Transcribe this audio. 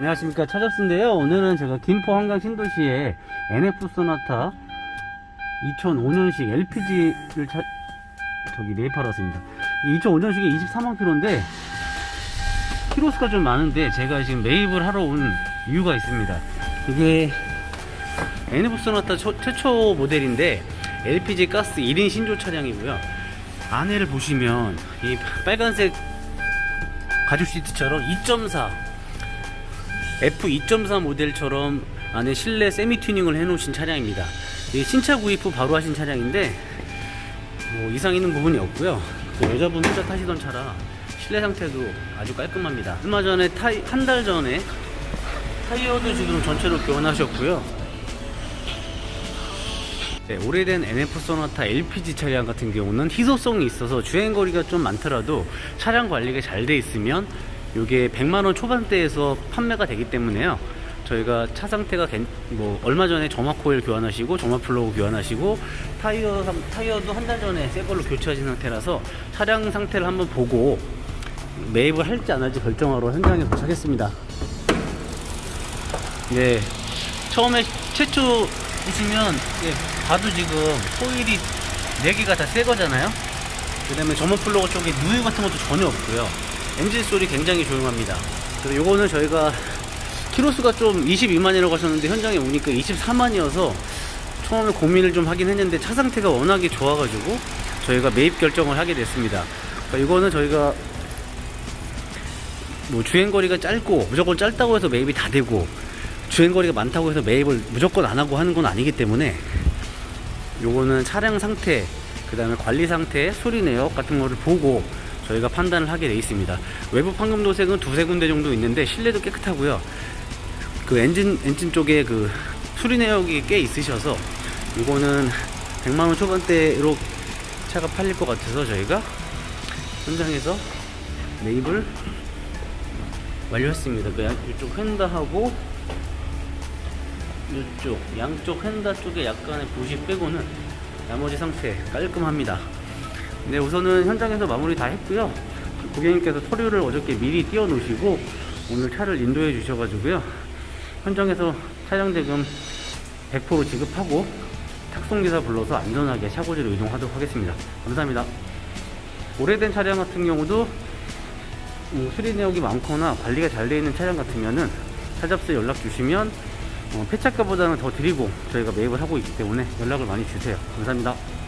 안녕하십니까. 차잡스인데요. 오늘은 제가 김포 한강 신도시에 NF 소나타 2005년식 LPG를 차... 저기 매입하러 왔습니다. 2005년식이 24만 킬로인데 키로수가 좀 많은데 제가 지금 매입을 하러 온 이유가 있습니다. 이게 NF 소나타 초- 최초 모델인데 LPG 가스 1인 신조 차량이고요. 안에를 보시면 이 빨간색 가죽 시트처럼 2.4 F2.4 모델처럼 안에 실내 세미 튜닝을 해놓으신 차량입니다. 이 신차 구입 후 바로 하신 차량인데 뭐 이상 있는 부분이 없고요. 그 여자분 혼자 타시던 차라 실내 상태도 아주 깔끔합니다. 얼마 전에 타이 한 달 전에 타이어도 지금 전체로 교환하셨고요. 네, 오래된 NF 소나타 LPG 차량 같은 경우는 희소성이 있어서 주행 거리가 좀 많더라도 차량 관리가 잘 돼 있으면 이게 100만원 초반대에서 판매가 되기 때문에요. 저희가 차 상태가 괜- 뭐 얼마 전에 점화 코일 교환하시고 점화 플러그 교환하시고 타이어 상- 타이어도 한 달 전에 새 걸로 교체하신 상태라서 차량 상태를 한번 보고 매입을 할지 안 할지 결정하러 현장에 도착했습니다. 네. 처음에 최초 보시면 예, 봐도 지금 코일이 4개가 다 새 거잖아요. 그 다음에 점원 플러그 쪽에 누유 같은 것도 전혀 없고요. 엔진 소리 굉장히 조용합니다. 그래서 요거는 저희가 키로수가 좀 22만이라고 하셨는데 현장에 오니까 24만이어서 처음에 고민을 좀 하긴 했는데 차 상태가 워낙에 좋아가지고 저희가 매입 결정을 하게 됐습니다. 그러니까 이거는 저희가 뭐 주행거리가 짧고 무조건 짧다고 해서 매입이 다 되고 주행거리가 많다고 해서 매입을 무조건 안 하고 하는 건 아니기 때문에 요거는 차량 상태 그 다음에 관리 상태 소리 내역 같은 거를 보고 저희가 판단을 하게 돼 있습니다 외부 판금 도색은 두세 군데 정도 있는데 실내도 깨끗하고요 그 엔진 엔진 쪽에 그 수리 내역이 꽤 있으셔서 이거는 100만 원 초반대로 차가 팔릴 것 같아서 저희가 현장에서 매입을 완료했습니다. 그 양, 이쪽 휀다하고 이쪽 양쪽 휀다 쪽에 약간의 부시 빼고는 나머지 상태 깔끔합니다. 네 우선은 현장에서 마무리 다 했고요. 고객님께서 서류를 어저께 미리 띄워 놓으시고 오늘 차를 인도해 주셔가지고요. 현장에서 차량 대금 100% 지급하고 탁송기사 불러서 안전하게 차고지로 이동하도록 하겠습니다. 감사합니다. 오래된 차량 같은 경우도 음, 수리 내역이 많거나 관리가 잘 되어 있는 차량 같으면은 차잡스 연락 주시면 어, 폐차가보다는 더 드리고 저희가 매입을 하고 있기 때문에 연락을 많이 주세요. 감사합니다.